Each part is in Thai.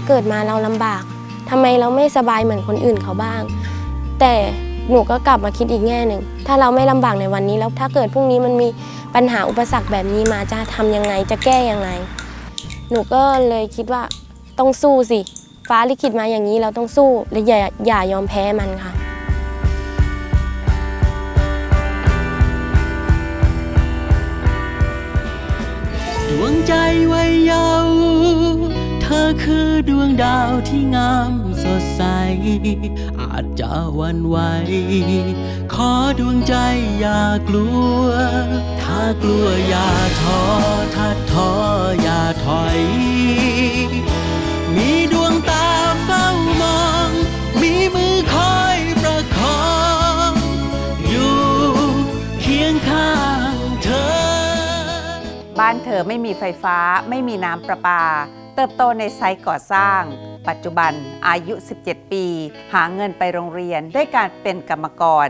เราเกิดมาเราลำบากทำไมเราไม่สบายเหมือนคนอื่นเขาบ้าง แต่หนูก็กลับมาคิดอีกแง่หนึ่ง ถ้าเราไม่ลำบากในวันนี้แล้วถ้าเกิดพรุ่งนี้มันมีปัญหาอุปสรรคแบบนี้มาจะทำยังไงจะแก้ยังไง หนูก็เลยคิดว่าต้องสู้สิ ฟ้าลิขิตมาอย่างนี้เราต้องสู้และอย่าอย่ายอมแพ้มันค่ะ คือดวงดาวที่งามสดใส อาจจะวันไหว ขอดวงใจอย่ากลัว ถ้ากลัวอย่าท้อถ้าท้ออย่าถอย มีดวงตาเฝ้ามอง มีมือคอยประคอง อยู่เคียงข้างเธอ บ้านเธอไม่มีไฟฟ้าไม่มีน้ำประปา เติบโตในไซต์ก่อสร้าง ปัจจุบันอายุ 17 ปี หาเงินไปโรงเรียนด้วยการเป็นกรรมกร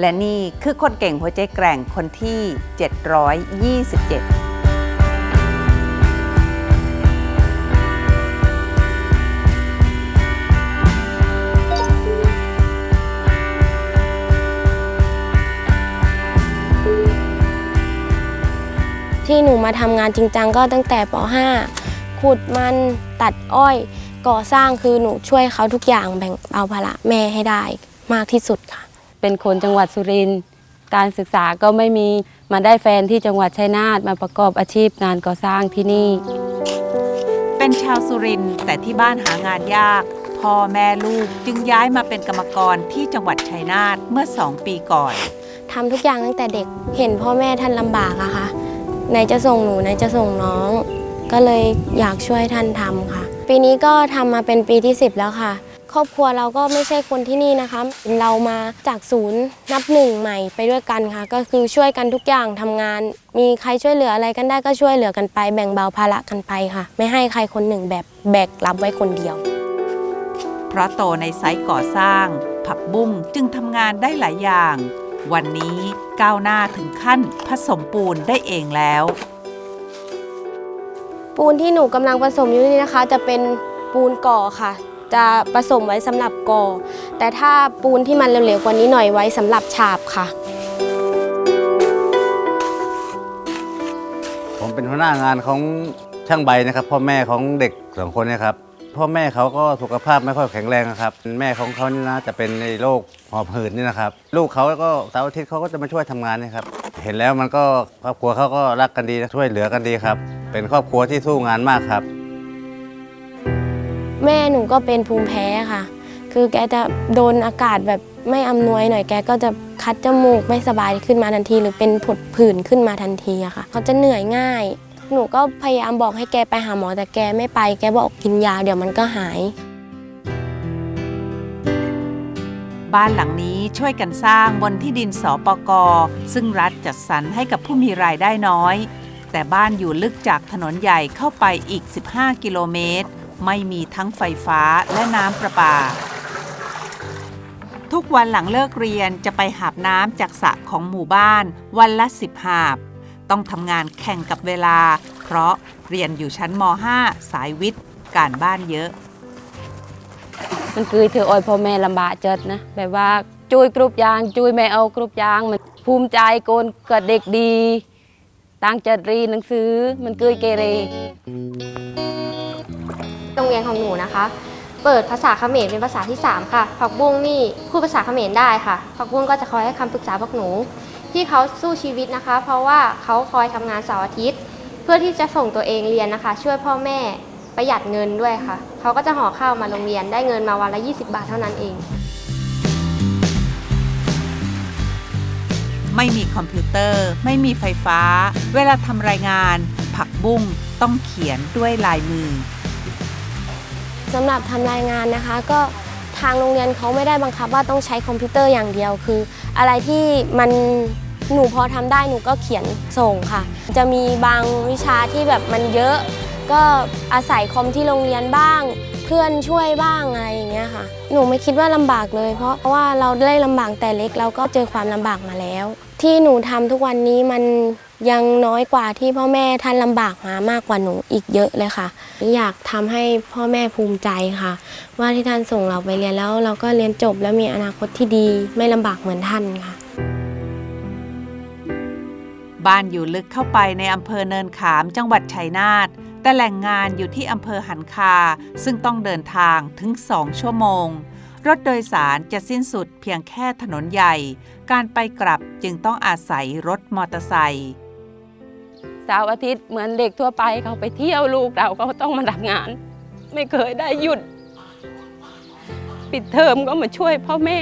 และนี่คือคนเก่งหัวใจแกร่งคนที่ 727ที่หนูมาทำงานจริงจังก็ตั้งแต่ป .5 ขุดมันตัดอ้อย ก่อสร้างคือหนูช่วยเขาทุกอย่างแบ่งเอาภาระแม่ให้ได้มากที่สุดค่ะ เป็นคนจังหวัดสุรินทร์การศึกษาก็ไม่มีมาได้แฟนที่จังหวัดชัยนาทมาประกอบอาชีพงานก่อสร้างที่นี่ เป็นชาวสุรินทร์แต่ที่บ้านหางานยากพ่อแม่ลูกจึงย้ายมาเป็นกรรมกรที่จังหวัดชัยนาทเมื่อสองปีก่อนทำทุกอย่างตั้งแต่เด็กเห็นพ่อแม่ท่านลำบากอะค่ะไหนจะส่งหนูไหนจะส่งน้อง ก็เลยอยากช่วยท่านทำค่ะ ปีนี้ก็ทำมาเป็นปีที่ 10 แล้วค่ะ ครอบครัวเราก็ไม่ใช่คนที่นี่นะคะ เรามาจากศูนย์นับหนึ่งใหม่ไปด้วยกันค่ะ ก็คือช่วยกันทุกอย่างทำงาน มีใครช่วยเหลืออะไรกันได้ก็ช่วยเหลือกันไป แบ่งเบาภาระกันไปค่ะ ไม่ให้ใครคนหนึ่งแบบแบกรับไว้คนเดียว เพราะโตในไซต์ก่อสร้าง ผักบุ้งจึงทำงานได้หลายอย่าง วันนี้ก้าวหน้าถึงขั้นผสมปูนได้เองแล้ว ปูนที่หนูกำลังผสมอยู่นี่นะคะ จะเป็นปูนก่อค่ะ จะผสมไว้สำหรับก่อ แต่ถ้าปูนที่มันเหลวๆกว่านี้หน่อยไว้สำหรับฉาบค่ะ ผมเป็นหัวหน้างานของช่างใบนะครับ พ่อแม่ของเด็กสองคนเนะครับพ่อแม่เขาก็สุขภาพไม่ค่อยแข็งแรงนะครับ แม่ของเขานี่นะจะเป็นในโรคหอบหืดนี่นะครับ ลูกเขาก็เสาร์อาทิตย์เขาก็จะมาช่วยทำงานนะครับ เห็นแล้วมันก็ครอบครัวเขาก็รักกันดีนะช่วยเหลือกันดีครับ เป็นครอบครัวที่สู้งานมากครับ แม่หนูก็เป็นภูมิแพ้ค่ะ คือแกจะโดนอากาศแบบไม่อำนวยหน่อยแกก็จะคัดจมูกไม่สบายขึ้นมาทันที หรือเป็นผดผื่นขึ้นมาทันทีอะค่ะ เขาจะเหนื่อยง่าย หนูก็พยายามบอกให้แกไปหาหมอแต่แกไม่ไป แกบอกกินยาเดี๋ยวมันก็หาย บ้านหลังนี้ช่วยกันสร้างบนที่ดินสปกซึ่งรัฐจัดสรรให้กับผู้มีรายได้น้อย แต่บ้านอยู่ลึกจากถนนใหญ่เข้าไปอีก 15 กิโลเมตร ไม่มีทั้งไฟฟ้าและน้ำประปา ทุกวันหลังเลิกเรียนจะไปหาบน้ำจากสระของหมู่บ้านวันละ 10 หาบ ต้องทำงานแข่งกับเวลา เพราะเรียนอยู่ชั้นม .5 สายวิทย์ การบ้านเยอะ มันคือเธอออยพ่อแม่ลำบากเจิดนะแบบว่าช่วยกรุบยางช่วยแม่เอากรุบยาง มันภูมิใจโกนเกิดเด็กดีตั้งใจเรีหนังสือมันเกยเกเรโรงเรียนของหนูนะคะ เปิดภาษาเขมรเป็นภาษาที่ 3 ค่ะ ผักบุ้งนี่พูดภาษาเขมรได้ค่ะ ผักบุ้งก็จะคอยให้คำปรึกษาพวกหนู ที่เขาสู้ชีวิตนะคะ เพราะว่าเขาคอยทำงานเสาร์อาทิตย์ เพื่อที่จะส่งตัวเองเรียนนะคะ ช่วยพ่อแม่ ประหยัดเงินด้วยค่ะ เขาก็จะห่อข้าวมาโรงเรียนได้เงินมาวันละ 20 บาทเท่านั้นเอง ไม่มีคอมพิวเตอร์ ไม่มีไฟฟ้า เวลาทำรายงาน ผักบุ้งต้องเขียนด้วยลายมือสำหรับทำรายงานนะคะ ก็ทางโรงเรียนเขาไม่ได้บังคับว่าต้องใช้คอมพิวเตอร์อย่างเดียวคือ อะไรที่มันหนูพอทำได้หนูก็เขียนส่งค่ะ จะมีบางวิชาที่แบบมันเยอะ ก็อาศัยคอมที่โรงเรียนบ้าง เพื่อนช่วยบ้างอะไรอย่างเงี้ยค่ะ หนูไม่คิดว่าลำบากเลย เพราะว่าเราได้ลำบากแต่เล็กเราก็เจอความลำบากมาแล้ว ที่หนูทำทุกวันนี้มันยังน้อยกว่าที่พ่อแม่ท่านลำบากมามากกว่าหนูอีกเยอะเลยค่ะ อยากทำให้พ่อแม่ภูมิใจค่ะ ว่าที่ท่านส่งเราไปเรียนแล้ว เราก็เรียนจบแล้วมีอนาคตที่ดีไม่ลำบากเหมือนท่านค่ะ บ้านอยู่ลึกเข้าไปในอำเภอเนินขามจังหวัดชัยนาท แต่แหล่งงานอยู่ที่อำเภอหันคา ซึ่งต้องเดินทางถึง2ชั่วโมง รถโดยสารจะสิ้นสุดเพียงแค่ถนนใหญ่ การไปกลับจึงต้องอาศัยรถมอเตอร์ไซค์สาร์อาทิตย์เหมือนเด็กทั่วไปเขาไปเที่ยวลูกเราก็ต้องมาทำงาน ไม่เคยได้หยุด ปิดเทอมก็มาช่วยพ่อแม่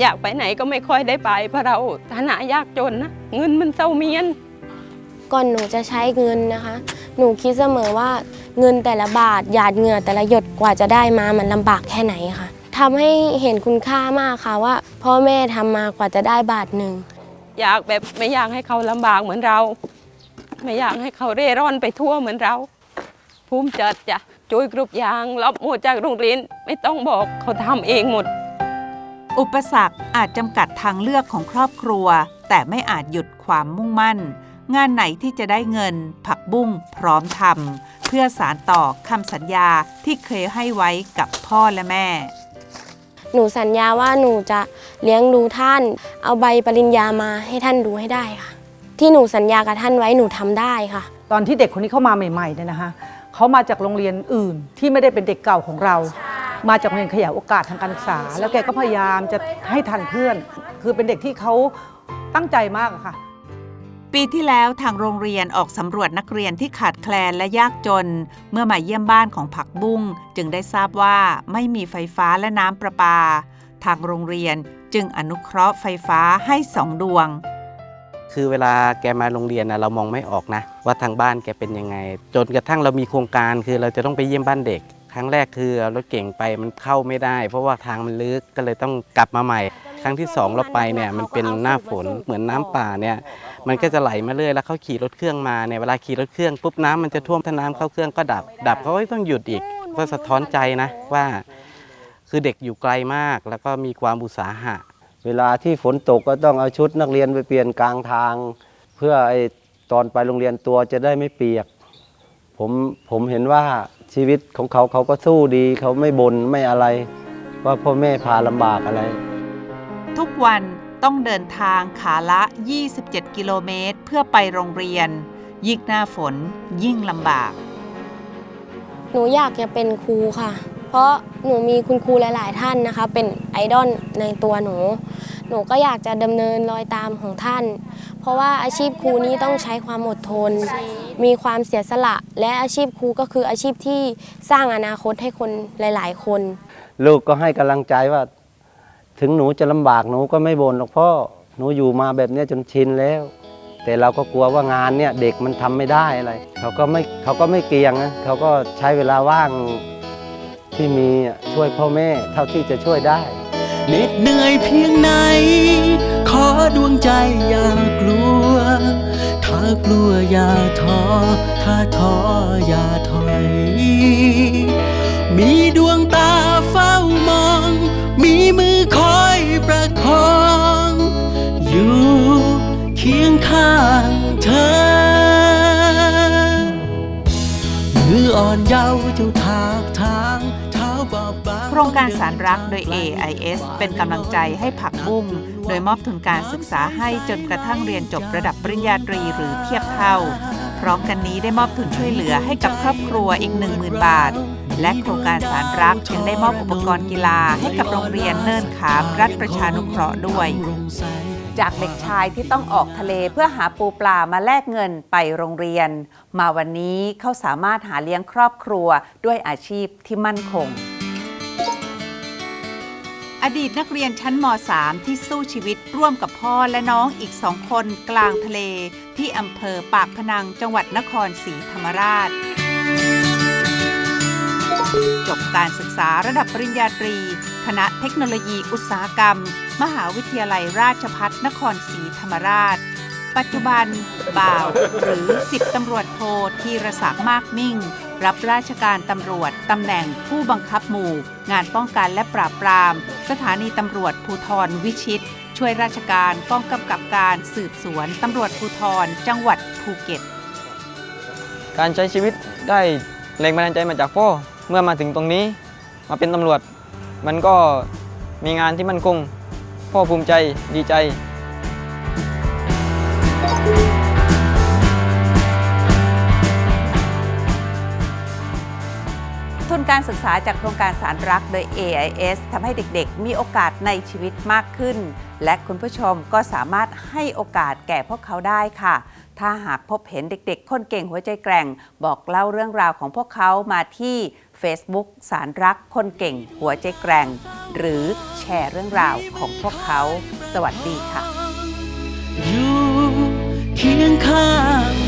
อยากไปไหนก็ไม่ค่อยได้ไปเพราะเราฐานะยากจนนะเงินมันเศร้าเมียน ก่อนหนูจะใช้เงินนะคะ หนูคิดเสมอว่าเงินแต่ละบาทหยาดเหงื่อแต่ละหยดกว่าจะได้มามันลำบากแค่ไหนค่ะทำให้เห็นคุณค่ามากค่ะว่า พ่อแม่ทำมากว่าจะได้บาทหนึ่งอยากแบบไม่อยากให้เขาลำบากเหมือนเรา ไม่อยากให้เขาเร่ร่อนไปทั่วเหมือนเรา ภูมิใจจ้ะจุยกรุบยางรับหมดจากโรงเรียนไม่ต้องบอกเขาทำเองหมด อุปสรรคอาจจำกัดทางเลือกของครอบครัว แต่ไม่อาจหยุดความมุ่งมั่น งานไหนที่จะได้เงิน ผักบุ้งพร้อมทำเพื่อสารต่อคำสัญญาที่เคยให้ไว้กับพ่อและแม่ หนูสัญญาว่าหนูจะเลี้ยงดูท่าน เอาใบปริญญามาให้ท่านดูให้ได้ค่ะ ที่หนูสัญญากับท่านไว้หนูทำได้ค่ะ ตอนที่เด็กคนนี้เข้ามาใหม่ๆเนี่ยนะคะเขามาจากโรงเรียนอื่นที่ไม่ได้เป็นเด็กเก่าของเรา มาจากโรงเรียนขยายโอกาสทางการศึกษา แล้วแกก็พยายามจะให้ทันเพื่อน คือเป็นเด็กที่เขาตั้งใจมากอะค่ะ ปีที่แล้วทางโรงเรียนออกสำรวจนักเรียนที่ขาดแคลนและยากจน เมื่อมาเยี่ยมบ้านของผักบุ้งจึงได้ทราบว่าไม่มีไฟฟ้าและน้ำประปา ทางโรงเรียนจึงอนุเคราะห์ไฟฟ้าให้สองดวง คือเวลาแกมาโรงเรียนนะเรามองไม่ออกนะ ว่าทางบ้านแกเป็นยังไง จนกระทั่งเรามีโครงการคือเราจะต้องไปเยี่ยมบ้านเด็ก ครั้งแรกคือเอารถเก่งไปมันเข้าไม่ได้ เพราะว่าทางมันลึกก็เลยต้องกลับมาใหม่ ครั้งที่สองเราไปเนี่ยมันเป็นหน้าฝนเหมือนน้ำป่าเนี่ยมันก็จะไหลมาเรื่อยแล้วเขาขี่รถเครื่องมาเนี่ยเวลาขี่รถเครื่องปุ๊บน้ำมันจะท่วมถ้าน้ำเข้าเครื่องก็ดับ ดับเขาก็ต้องหยุดอีกก็สะท้อนใจนะว่า คือเด็กอยู่ไกลมากแล้วก็มีความอุตสาหะ เวลาที่ฝนตกก็ต้องเอาชุดนักเรียนไปเปลี่ยนกลางทาง เพื่อไอตอนไปโรงเรียนตัวจะได้ไม่เปียก ผมผมเห็นว่าชีวิตของเขาเขาก็สู้ดี เขาไม่บน่นไม่อะไร ว่าพ่อแม่พาลำบากอะไร ทุกวันต้องเดินทางขาละ 27 กิโลเมตร เพื่อไปโรงเรียน ยิ่งหน้าฝนยิ่งลำบาก หนูอยากจะเป็นครูค่ะ เพราะหนูมีคุณครูหลาย ๆ ท่านนะคะ เป็นไอดอลในตัวหนู หนูก็อยากจะดำเนินรอยตามของท่าน เพราะว่าอาชีพครูนี้ต้องใช้ความอดทน มีความเสียสละ และอาชีพครูก็คืออาชีพที่สร้างอนาคตให้คนหลาย ๆ คน ลูกก็ให้กำลังใจว่า ถึงหนูจะลำบากหนูก็ไม่บ่นหรอกพ่อหนูอยู่มาแบบนี้จนชินแล้ว แต่เราก็กลัวว่างานเนี่ยเด็กมันทำไม่ได้อะไรเขาก็ไม่เขาก็ไม่เกียงนะเขาก็ใช้เวลาว่างที่มีช่วยพ่อแม่เท่าที่จะช่วยได้เหน็ดเหนื่อยเพียงไหน ขอดวงใจอย่ากลัว ถ้ากลัวอย่าท้อถ้าท้ออย่าถอย มีด เยาว์เจ้าทากทางเท้าบอบบางโครงการสารรักโดย AIS เป็นกำลังใจให้ผักบุ้งโดยมอบทุนการศึกษาให้จนกระทั่งเรียนจบระดับปริญญาตรีหรือเทียบเท่า พร้อมกันนี้ได้มอบทุนช่วยเหลือให้กับครอบครัวอีก 10,000 บาท และโครงการสารรักยังได้มอบอุปกรณ์กีฬาให้กับโรงเรียนเนินขามรัฐประชานุเคราะห์ด้วย จากเด็กชายที่ต้องออกทะเลเพื่อหาปูปลามาแลกเงินไปโรงเรียน มาวันนี้เขาสามารถหาเลี้ยงครอบครัวด้วยอาชีพที่มั่นคง อดีตนักเรียนชั้นม .3 ที่สู้ชีวิตร่วมกับพ่อและน้องอีกสองคนกลางทะเล ที่อำเภอปากพนังจังหวัดนครศรีธรรมราช จบการศึกษาระดับปริญญาตรี คณะเทคโนโลยีอุตสาหกรรม มหาวิทยาลัยราชพัฒนครศรีธรรมราช ปัจจุบันบ่าวหรือ10ตำรวจโทธีรศักดิ์มากมิ่ง รับราชการตำรวจตำแหน่งผู้บังคับหมู่ งานป้องกันและปราบปราม สถานีตำรวจภูธรวิชิต ช่วยราชการกองกำกับการสืบสวนตำรวจภูธรจังหวัดภูเก็ต การใช้ชีวิตได้แรงบันดาลใจมาจากพ่อเมื่อมาถึงตรงนี้มาเป็นตำรวจ มันก็มีงานที่มั่นคงพ่อภูมิใจดีใจ การศึกษาจากโครงการสารรักโดย AIS ทำให้เด็กๆ มีโอกาสในชีวิตมากขึ้น และคุณผู้ชมก็สามารถให้โอกาสแก่พวกเขาได้ค่ะ ถ้าหากพบเห็นเด็กๆ คนเก่งหัวใจแกร่ง บอกเล่าเรื่องราวของพวกเขามาที่ Facebook สารรักคนเก่งหัวใจแกร่ง หรือแชร์เรื่องราวของพวกเขา สวัสดีค่ะ อยู่เคียงข้าง